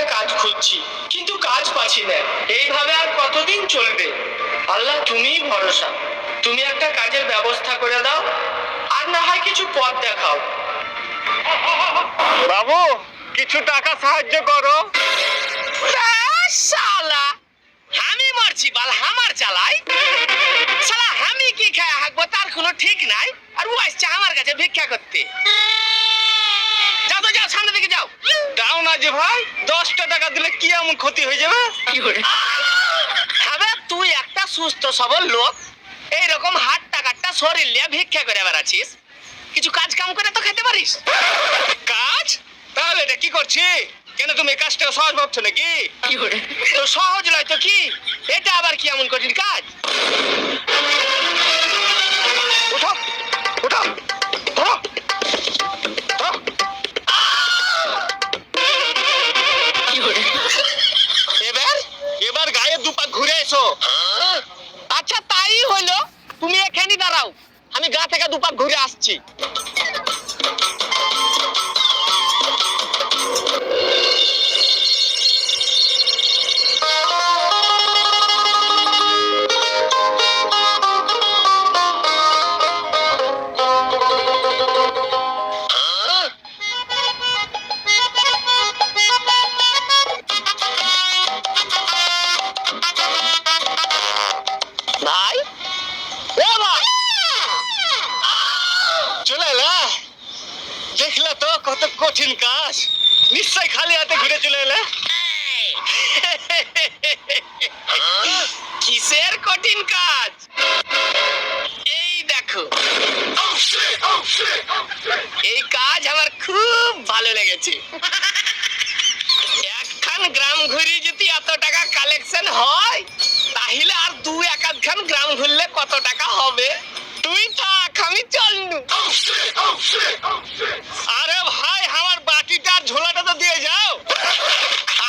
একটা কাজ খুঁজছি কিন্তু কাজ পাচ্ছি না। এইভাবে আর কতদিন চলবে? আল্লাহ তুমিই ভরসা। তুমি একটা কাজের ব্যবস্থা করে দাও আর না হয় কিছু পথ দেখাও। বাবু কিছু টাকা সাহায্য করো। শালা আমি মারছি বাল হামার চালাই শালা আমি কি খায় হাঁকবো? তার কোনো ঠিক নাই। আর ও আসছে আমার কাছে ভিক্ষা করতে। যে ভাই দশটা টাকা দিলে কি এমন ক্ষতি হয়ে যাবে? হবে তুই একটা সুস্থ সবল লোক এইরকম হাট টাকাটা শরীর নিয়ে ভিক্ষা করে বেড়াচ্ছিস। কিছু কাজ কাম করে তো খেতে পারিস। কাজ? তাহলে এটা কি করছি? কেন তুমি কাজটা সহজ ভাবছ নাকি? তো সহজ নয় তো কি? এটা আবার কি এমন কঠিন কাজ? আচ্ছা তাই হইল তুমি এখানে দাঁড়াও। আমি গা থেকে দুপাক ঘুরে আসছি। কত কঠিন কাজ। নিশ্চয় খালি হাতে ঘুরে চলে এলে। কিসের কঠিন কাজ? এই দেখো। এই কাজ আমার খুব ভালো লেগেছে। একখান গ্রাম ঘুরি যদি এত টাকা কালেকশন হয়, তাহলে আর দু এক আধখান গ্রাম ঘুরলে কত টাকা হবে? তুই থাক, আমি চলনু আরে ভাই আমার বাটিটা আর ঝোলাটা তো দিয়ে যাও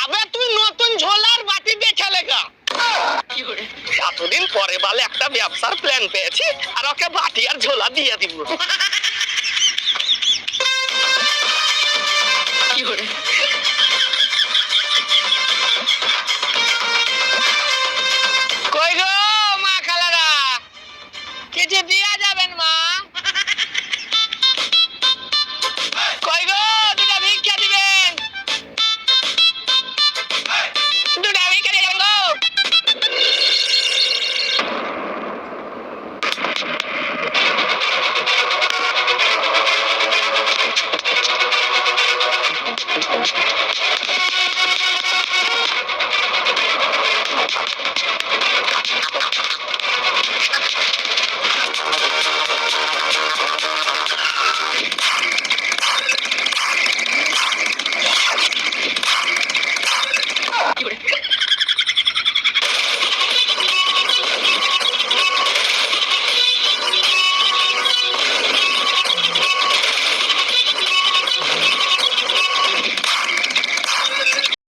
আবে তুই নতুন ঝোলার বাটি দেখে লেগা এতদিন পরে বালে একটা ব্যবসার প্ল্যান পেয়েছি আর ওকে বাটি আর ঝোলা দিয়ে দিব।